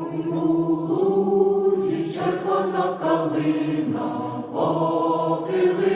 Ой, у лузі червона калина похилилася.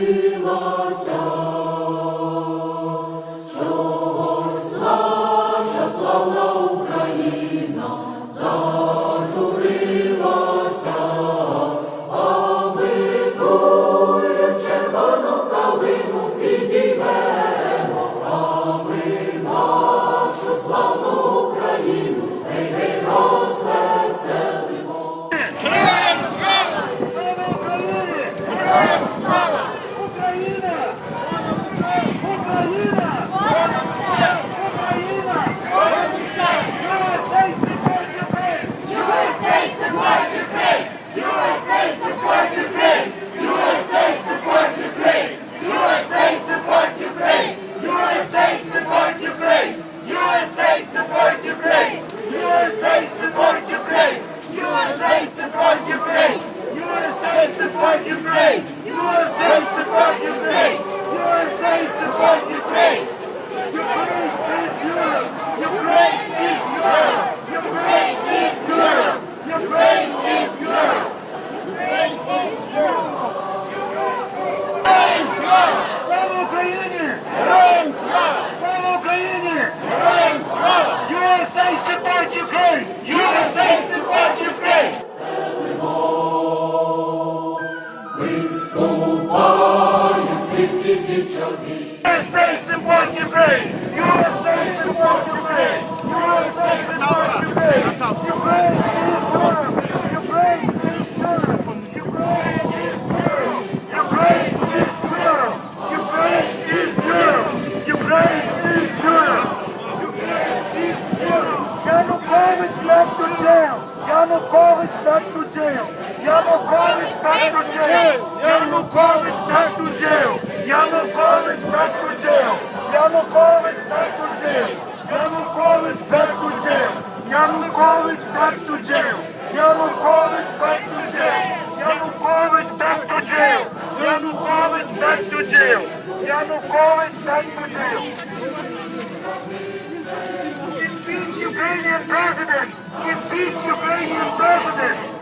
always support Ukraine. Ukraine is yours. Ukraine is yours. Yanukovych back to jail. Yanukovych back to jail. Yanukovych back to jail. Янукович перекрутив! Янукович перекрутив! Янукович перекрутив! Янукович перекрутив! Янукович перекрутив! Янукович перекрутив! Янукович перекрутив! Янукович перекрутив! Impeach Ukrainian president! Impeach Ukrainian president!